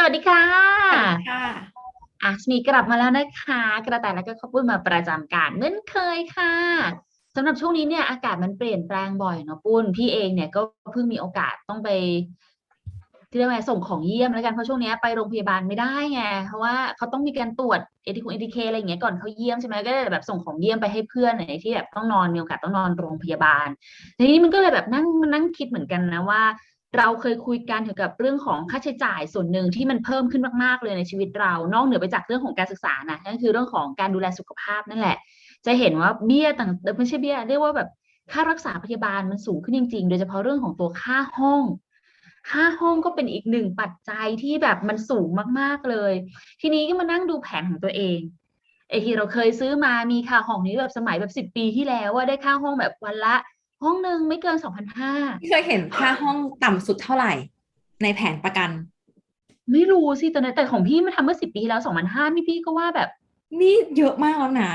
สวัสดีค่ะค่ะอะมีกลับมาแล้วนะคะ กระต่ายแล้วก็ข้าวปุ้นมาประจำการเหมือนเคยค่ะสำหรับช่วงนี้เนี่ยอากาศมันเปลี่ยนแปลงบ่อยเนาะปุ้นพี่เองเนี่ยก็เพิ่งมีโอกาสต้องไปที่เรียกว่าไงส่งของเยี่ยมแล้วกันเพราะช่วงเนี้ยไปโรงพยาบาลไม่ได้ไงเพราะว่าเขาต้องมีการตรวจเอทีคเอทีเคอะไรอย่างเงี้ยก่อนเขาเยี่ยมใช่ไหมก็เลยแบบส่งของเยี่ยมไปให้เพื่อนไหนที่แบบต้องนอนมีโอกาสต้องนอนโรงพยาบาลทีนี้มันก็เลยแบบนั่งมันนั่งคิดเหมือนกันนะว่า เราเคยคุยกันเกี่ยวกับเรื่องของค่าใช้จ่ายส่วนหนึ่งที่มันเพิ่มขึ้นมากๆเลยในชีวิตเรา นอกเหนือไปจากเรื่องของการศึกษานะนั่นคือเรื่องของการดูแลสุขภาพนั่นแหละ จะเห็นว่าเบี้ยต่างเอ่อไม่ใช่เบี้ยเรียกว่าแบบค่ารักษาพยาบาลมันสูงขึ้นจริง ๆ โดยเฉพาะเรื่องของตัวค่าห้องค่าห้องก็เป็นอีกหนึ่งปัจจัยที่แบบมันสูงมากๆเลย ทีนี้ก็มานั่งดูแผนของตัวเองไอที่เราเคยซื้อมามีค่าห้องนี้แบบสมัยแบบสิบปีที่แล้วว่าได้ค่าห้องแบบวันละ ห้องหนึ่งไม่เกินสองพันห้าพี่เคยเห็นค่าห้องต่ำสุดเท่าไหร่ ในแผนประกัน ไม่รู้สิตอนนั้นแต่ของพี่มันทำเมื่อสิบปีที่แล้วสองพันห้าพี่พี่ก็ว่าแบบนี่เยอะมากแล้วนะ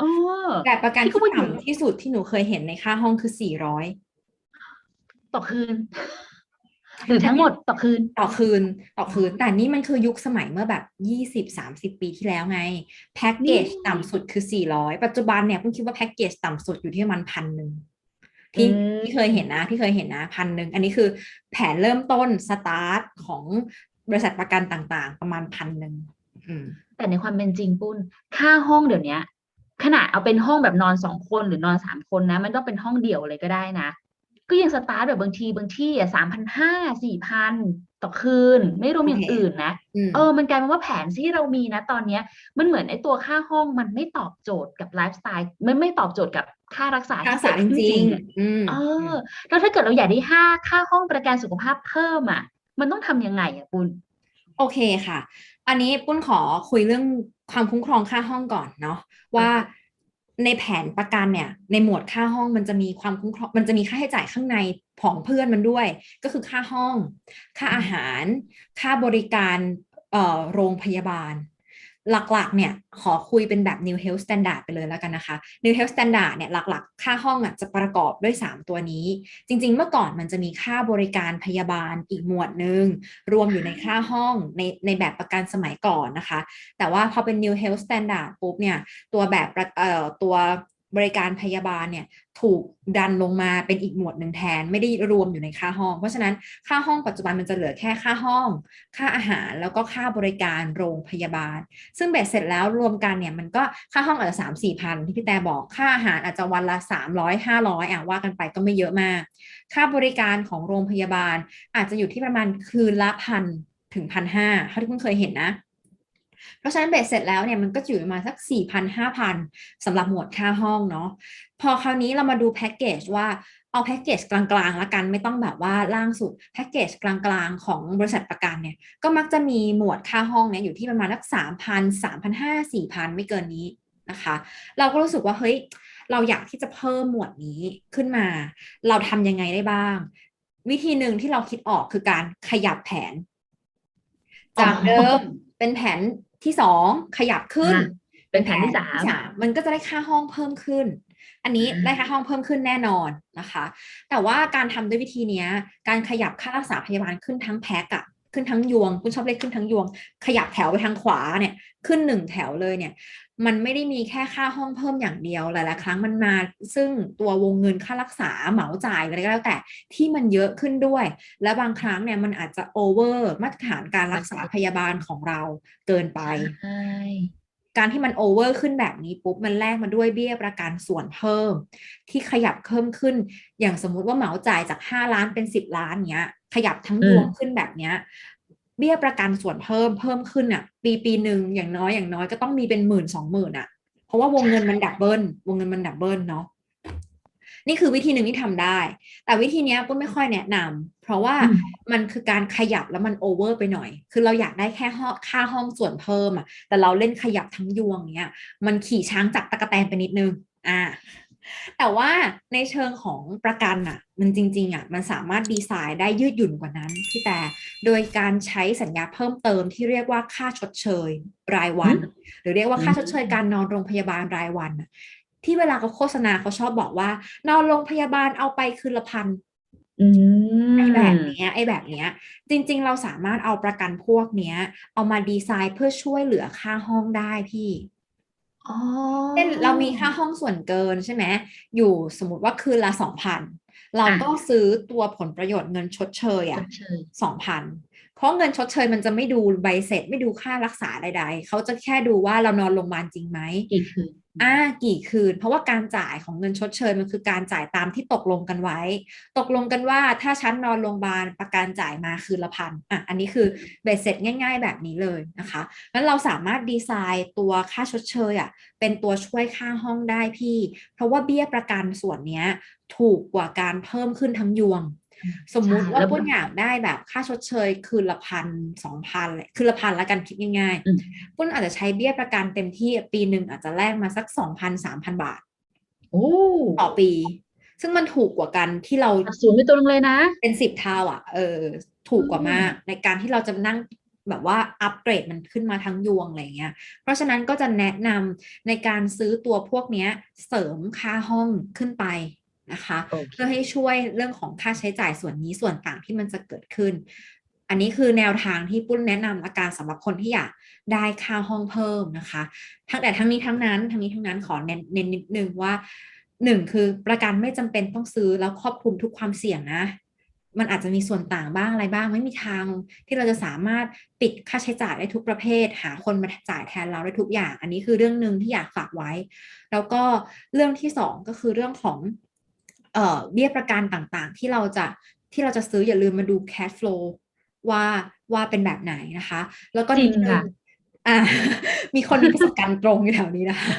เออ แต่ประกันพี่ก็ที่ว่าอยู่ต่ำที่สุดที่หนูเคยเห็นในค่าห้องคือสี่ร้อยต่อคืน หรือทั้งหมดต่อคืน ต่อคืนต่อคืน แต่นี่มันคือยุคสมัยเมื่อแบบยี่สิบสามสิบปีที่แล้วไง แพ็กเกจนี่ ต่ำสุดคือสี่ร้อยปัจจุบันเนี่ยเพิ่งคิดว่าแพ็กเกจต่ำสุดอยู่ที่ประมาณพันหนึ่ง ที่อืมที่เคยเห็นนะที่เคยเห็นนะพันหนึ่งอันนี้คือแผนเริ่มต้นสตาร์ทของบริษัทประกันต่างๆ ประมาณพันหนึ่งอืมแต่ในความเป็นจริงปุ้น ค่าห้องเดี๋ยวเนี้ยขนาดเอาเป็นห้องแบบนอนสองคนหรือนอนสามคนนะ มันต้องเป็นห้องเดี่ยวเลยก็ได้นะ ก็ยังสตาร์ทแบบบางทีบางที่อะสามพันห้าสี่พัน ต่อคืน ไม่รวมอย่างโอเคอื่นนะอืมเออมันกลายเป็นว่าแผนที่เรามีนะตอนเนี้ย มันเหมือนไอ้ตัวค่าห้องมันไม่ตอบโจทย์กับไลฟ์สไตล์มันไม่ตอบโจทย์กับค่ารักษาค่าที่รักษาเกิดจขึ้นริจริงงอะๆอืมเออแล้วถ้าเกิดเราอยากได้ค่าค่าห้องประกันสุขภาพเพิ่มอะ มันต้องทำยังไงอะปุณโอเคค่ะ อันนี้ปุ้นขอคุยเรื่องความคุ้มครองค่าห้องก่อนเนาะว่า ในแผนประกันเนี่ย ในหมวดค่าห้องมันจะมีความคุ้มครองมันจะมีค่าใช้จ่ายข้างในของเพื่อนมันด้วย ก็คือค่าห้อง ค่าอาหาร ค่าบริการเอ่อโรงพยาบาล หลักๆ เนี่ย ขอคุยเป็นแบบ New Health Standard ไปเลยแล้วกันนะคะ New Health Standard เนี่ย หลักๆ ค่าห้องอะจะประกอบด้วย 3 ตัวนี้ จริง ๆ เมื่อก่อนมันจะมีค่าบริการพยาบาลอีกหมวดหนึ่ง รวมอยู่ในค่าห้องในในแบบประกันสมัยก่อนนะคะ แต่ว่าพอเป็น New Health Standard ปุ๊บเนี่ย ตัวแบบเอ่อตัว บริการพยาบาลเนี่ยถูกดันลงมาเป็นอีกหมวดหนึ่งแทน ไม่ได้รวมอยู่ในค่าห้อง เพราะฉะนั้นค่าห้องปัจจุบันมันจะเหลือแค่ค่าห้อง ค่าอาหารแล้วก็ค่าบริการโรงพยาบาล ซึ่งเบ็ดเสร็จแล้วรวมกันเนี่ยมันก็ค่าห้องอาจจะสามสี่พันที่พี่แต่บอกค่าอาหารอาจจะวันละสามร้อยห้าร้อยอะว่ากันไปก็ไม่เยอะมาก ค่าบริการของโรงพยาบาลอาจจะอยู่ที่ประมาณคืนละพันถึงพันห้าเท่าที่เพิ่งเคยเห็นนะ เพราะฉะนั้นเบ็ดเสร็จแล้วเนี่ยมันก็จะอยู่ประมาณสักสี่พันห้าพันสำหรับหมวดค่าห้องเนาะพอคราวนี้เรามาดูแพ็กเกจว่าเอาแพ็กเกจกลางๆ ละกันไม่ต้องแบบว่าล่างสุดแพ็กเกจกลางๆ ของบริษัทประกันเนี่ยก็มักจะมีหมวดค่าห้องเนี่ยอยู่ที่ประมาณสักสามพันสามพันห้าสี่พันไม่เกินนี้นะคะ เราก็รู้สึกว่าเฮ้ยเราอยากที่จะเพิ่มหมวดนี้ขึ้นมา เราทำยังไงได้บ้าง วิธีหนึ่งที่เราคิดออกคือการขยับแผน จากเดิมเป็นแผน ที่สองขยับขึ้นอะเป็นแผนที่สามมันก็จะได้ค่าห้องเพิ่มขึ้น อันนี้อ่าได้ค่าห้องเพิ่มขึ้นแน่นอนนะคะ แต่ว่าการทำด้วยวิธีเนี้ยการขยับค่ารักษาพยาบาลขึ้นทั้งแพ็กอะ ขึ้นทั้งยวงคุณชอบเลขขึ้นทั้งยวง ขยับแถวไปทางขวาเนี่ยขึ้นหนึ่งแถวเลยเนี่ยมันไม่ได้มีแค่ค่าห้องเพิ่มอย่างเดียวหลายๆครั้งมันมาซึ่งตัววงเงินค่ารักษาเหมาจ่ายอะไรก็แล้วแต่ที่มันเยอะขึ้นด้วย และบางครั้งเนี่ยมันอาจจะโอเวอร์มาตรฐานการรักษาพยาบาลของเราเกินไปใช่ การที่มันโอเวอร์ขึ้นแบบนี้ปุ๊บมันแลกมาด้วยเบี้ยประกันส่วนเพิ่ม ที่ขยับเพิ่มขึ้น อย่างสมมุติว่าเหมาจ่ายจาก 5 ล้านเป็น 10 ล้านเนี้ย ขยับทั้งยวงขึ้นแบบเนี้ยเบี้ยประกันส่วนเพิ่มเพิ่มขึ้นอะ ปีปีหนึ่งอย่างน้อยอย่างน้อยก็ต้องมีเป็นหมื่นสองหมื่นอะ เพราะว่าวงเงินมันดับเบิลวงเงินมันดับเบิลเนาะ นี่คือวิธีหนึ่งที่ทำได้ แต่วิธีเนี้ยปุ้นไม่ค่อยแนะนำเพราะว่าอืมมันคือการขยับแล้วมันโอเวอร์ไปหน่อย คือเราอยากได้แค่ห้องค่าห้องส่วนเพิ่มอะแต่เราเล่นขยับทั้งยวงเนี้ยมันขี่ช้างจับตะกะแตนไปนิดนึงอ่าแต่ว่าในเชิงของประกันอะมันจริงๆอะมันสามารถดีไซน์ได้ยืดหยุ่นกว่านั้นพี่แต่โดยการใช้สัญญาเพิ่มเติมที่เรียกว่าค่าชดเชยรายวัน หรือเรียกว่าค่าชดเชยการนอนโรงพยาบาลรายวันน่ะ ที่เวลาเขาโฆษณาเขาชอบบอกว่านอนโรงพยาบาลเอาไปคืนละพันอืมไอ้แบบเนี้ยไอ้แบบเนี้ยจริง ๆ เราสามารถเอาประกันพวกเนี้ย เอามาดีไซน์เพื่อช่วยเหลือค่าห้องได้พี่อ๋อเช่นเรามีค่าห้องส่วนเกินใช่ไหมอยู่สมมติว่าคืนละสองพันเราก็ซื้อตัวผลประโยชน์เงินชดเชยชอะดเชยสองพันเพราะเงินชดเชยมันจะไม่ดูใบเสร็จไม่ดูค่ารักษาใดๆเขาจะแค่ดูว่าเรานอนโรงพยาบาลจริงไหมกี่คืน อ่ากี่คืน เพราะว่าการจ่ายของเงินชดเชยมันคือการจ่ายตามที่ตกลงกันไว้ ตกลงกันว่าถ้าฉันนอนโรงพยาบาลประกันจ่ายมาคืนละพันอะอันนี้คือเบ็ดเสร็จง่าย ๆ แบบนี้เลยนะคะงั้นเราสามารถดีไซน์ตัวค่าชดเชยอะเป็นตัวช่วยค่าห้องได้พี่ เพราะว่าเบี้ยประกันส่วนเนี้ยถูกกว่าการเพิ่มขึ้นทั้งยวง สมมุติว่าแล้วปุ้นอยากได้แบบค่าชดเชย คืนละพันสองพันเลยคืนละพันละกันคิดง่ายอืมๆปุ้นอาจจะใช้เบี้ยประกันเต็มที่ปีหนึ่งอาจจะแลกมาสักสองพันสามพันบาทโอ้ต่อปี ซึ่งมันถูกกว่ากันที่เราสัดสูงไปตัวนึงเลยนะ เป็นสิบเท่าอะเออถูกกว่าอืมมาก ในการที่เราจะนั่งแบบว่าอัปเกรดมันขึ้นมาทั้งยวงอะไรเงี้ย เพราะฉะนั้นก็จะแนะนำในการซื้อตัวพวกเนี้ย เสริมค่าห้องขึ้นไป นะคะโอเคเพื่อให้ช่วยเรื่องของค่าใช้จ่ายส่วนนี้ส่วนต่างที่มันจะเกิดขึ้น อันนี้คือแนวทางที่ปุ้นแนะนำอาการสำหรับคนที่อยากได้ค่าห้องเพิ่มนะคะ ทั้งแต่ทั้งนี้ทั้งนั้นทั้งนี้ทั้งนั้นขอเน้นเน้นนิดนึงว่าหนึ่งคือประกันไม่จำเป็นต้องซื้อแล้วครอบคลุมทุกความเสี่ยงนะ มันอาจจะมีส่วนต่างบ้างอะไรบ้าง ไม่มีทางที่เราจะสามารถปิดค่าใช้จ่ายได้ทุกประเภท หาคนมาจ่ายแทนเราได้ทุกอย่าง อันนี้คือเรื่องหนึ่งที่อยากฝากไว้ แล้วก็เรื่องที่สองก็คือเรื่องของ เอ่อเบี้ยประกันต่างๆ ที่เราจะที่เราจะซื้ออย่าลืมมาดู cash flow ว่าว่าเป็นแบบไหนนะคะ แล้วก็จรินิงดนึงค่ะอ่ามีคนมีประสบการณ์ตรงอยู่แถวนี้นะคะ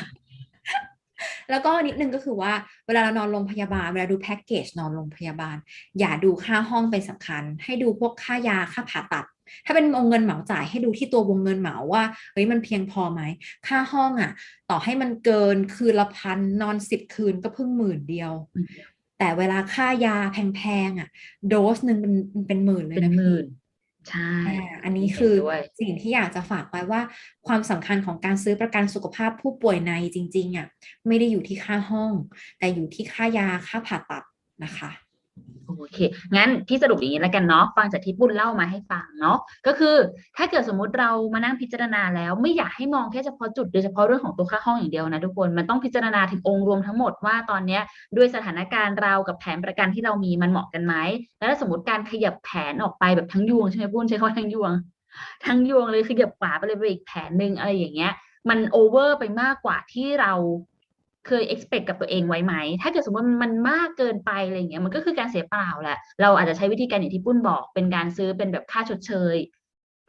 แล้วก็นิดนึงก็คือว่าเวลาเรานอนโรงพยาบาล เวลาดูแพ็กเกจนอนโรงพยาบาล อย่าดูค่าห้องเป็นสำคัญ ให้ดูพวกค่ายาค่าผ่าตัด ถ้าเป็นวงเงินเหมาจ่ายให้ดูที่ตัววงเงินเหมาว่าเฮ้ยมันเพียงพอไหม ค่าห้องอะ ต่อให้มันเกินคืนละพันนอนสิบคืนก็เพิ่งหมื่นเดียวอืม แต่เวลาค่ายาแพงๆอะ โดสหนึ่งเป็นเป็นหมื่นเลยเป็นนะหพี่มื่นใช่ อ่าอันนี้เห็นคือด้วย สิ่งที่อยากจะฝากไว้ว่า ความสำคัญของการซื้อประกันสุขภาพผู้ป่วยในจริงๆอะไม่ได้อยู่ที่ค่าห้อง แต่อยู่ที่ค่ายาค่าผ่าตัดนะคะ โอเค งั้นพี่สรุปอย่างนี้แล้วกันเนาะ ฟังจากที่ปุ้นเล่ามาให้ฟังเนาะ ก็คือถ้าเกิดสมมุติเรามานั่งพิจารณาแล้วไม่อยากให้มองแค่เฉพาะจุดโดยเฉพาะเรื่องของตัวค่าห้องอย่างเดียวนะทุกคน มันต้องพิจารณาถึงองค์รวมทั้งหมดว่าตอนนี้ด้วยสถานการณ์เรากับแผนประกันที่เรามีมันเหมาะกันไหม แล้วสมมติการขยับแผนออกไปแบบทั้งยวงใช่ไหมปุ้นใช้คำทั้งยวง ทั้งยวงเลยขยับขวาไปเลยไปอีกแผนหนึ่งอะไรอย่างเงี้ย มันโอเวอร์ไปมากกว่าที่เรา เคย expect กับตัวเองไว้ไหม ถ้าเกิดสมมติมันมากเกินไปอะไรเงี้ย มันก็คือการเสียเปล่าแหละ เราอาจจะใช้วิธีการอย่างที่ปุ้นบอก เป็นการซื้อเป็นแบบค่าชดเชย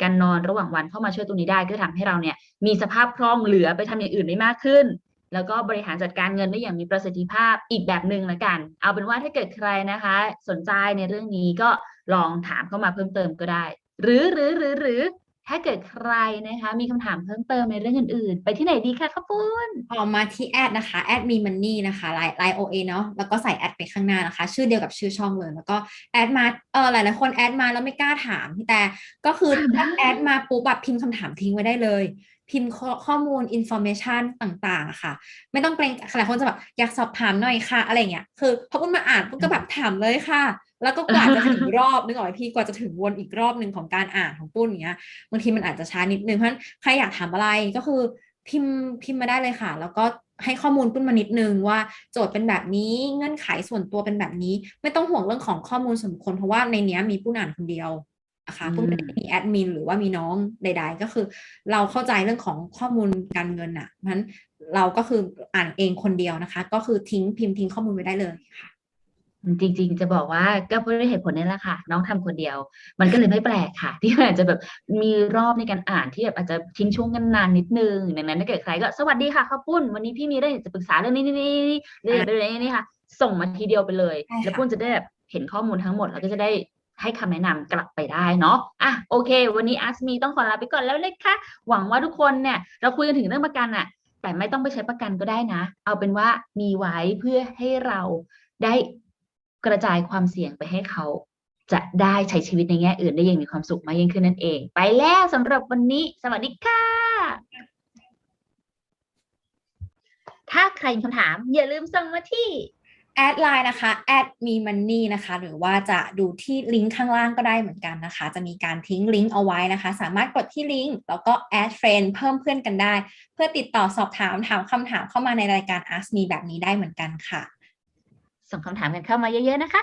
การนอนระหว่างวันเข้ามาช่วยตรงนี้ได้ ก็ทำให้เราเนี่ยมีสภาพคล่องเหลือไปทำอย่างอื่นได้มากขึ้น แล้วก็บริหารจัดการเงินได้อย่างมีประสิทธิภาพอีกแบบหนึ่งละกัน เอาเป็นว่าถ้าเกิดใครนะคะ สนใจในเรื่องนี้ก็ลองถามเข้ามาเพิ่มเติมก็ได้ หรือหรือหรือหรือ ถ้าเกิดใครนะคะ มีคำถามเพิ่มเติมในเรื่องอื่นๆ ไปที่ไหนดีคะข้าวปุ้นออกมาที่แอดนะคะแอดมีมันนี่นะคะไลน์ไลน์โอเอเนาะแล้วก็ใส่แอดไปข้างหน้านะคะ ชื่อเดียวกับชื่อช่องเลยแล้วก็แอดมาเออหลายๆคนแอดมาแล้วไม่กล้าถามพี่แต่ก็คือถามได้ถ้าแอดมาปุ๊บแบบพิมพ์คำถามทิ้งไว้ได้เลย พิมพ์ข้อข้อมูล information ต่างๆอะค่ะ ไม่ต้องเกรงหลายคนจะแบบอยากสอบถามหน่อยค่ะ อะไรเงี้ยคือพอปุ้นมาอ่านปุ้นก็แบบถามเลยค่ะ แล้วก็กว่าจะถึงรอบนึกออกไหมพี่กว่าจะถึงวนอีกรอบหนึ่งของการอ่านของปุ้นอย่างเงี้ยบางทีมันอาจจะช้านิดนึงเพราะฉะนั้นใครอยากถามอะไรก็คือพิมพ์พิมพ์มาได้เลยค่ะ แล้วก็ให้ข้อมูลปุ้นมานิดนึงว่าโจทย์เป็นแบบนี้เงื่อนไขส่วนตัวเป็นแบบนี้ ไม่ต้องห่วงเรื่องของข้อมูลส่วนบุคคลเพราะว่าในเนี้ยมีปุ้นอ่านคนเดียวนะคะปุ้นไม่ได้มีแอดมินหรือว่ามีน้องใด ๆ ก็คือ เราเข้าใจเรื่องของข้อมูลการเงินอะเพราะฉะนั้นเราก็คืออ่านเองคนเดียวนะคะ ก็คือทิ้งพิมพ์ทิ้งข้อมูลไว้ได้เลยค่ะ จริง ๆ จะบอกว่าก็เพราะด้วยเหตุผลนี้แหละค่ะ น้องทำคนเดียว มันก็เลยไม่แปลกค่ะ ที่มันอาจจะแบบมีรอบในการอ่านที่แบบอาจจะทิ้งช่วงกันนานนิดนึงดังนั้นถ้าเกิดใครก็สวัสดีค่ะข้าวปุ้น วันนี้พี่มีเรื่องอยากจะปรึกษาเรื่องนี้นี่นี่นี่เรื่องเรื่องนี้ค่ะ ส่งมาทีเดียวไปเลยใช่ค่ะแล้วปุ้นจะได้แบบเห็นข้อมูลทั้งหมดแล้วก็จะได้ให้คำแนะนำกลับไปได้เนาะ อะโอเค วันนี้อาร์มีต้องขอลาไปก่อนแล้วนะคะหวังว่าทุกคนเนี่ย เราคุยกันถึงเรื่องประกันอะแต่ไม่ต้องไปใช้ประกันก็ได้นะ เอาเป็นว่ามีไว้เพื่อให้เราได้ กระจายความเสี่ยงไปให้เขาจะได้ใช้ชีวิตในแง่อื่นได้อย่างมีความสุขมากยิ่งขึ้นนั่นเอง ไปแล้วสำหรับวันนี้ สวัสดีค่ะ ถ้าใครมีคำถามอย่าลืมส่งมาที่แอดไลน์นะคะแอดมีมันนี่นะคะ หรือว่าจะดูที่ลิงก์ข้างล่างก็ได้เหมือนกันนะคะ จะมีการทิ้งลิงก์เอาไว้นะคะ สามารถกดที่ลิงก์แล้วก็แอดเฟรนเพิ่มเพื่อนกันได้ เพื่อติดต่อสอบถามถามคำถามเข้ามาในรายการ Ask Me แบบนี้ได้เหมือนกันค่ะ ส่งคำถามกันเข้ามาเยอะๆนะคะ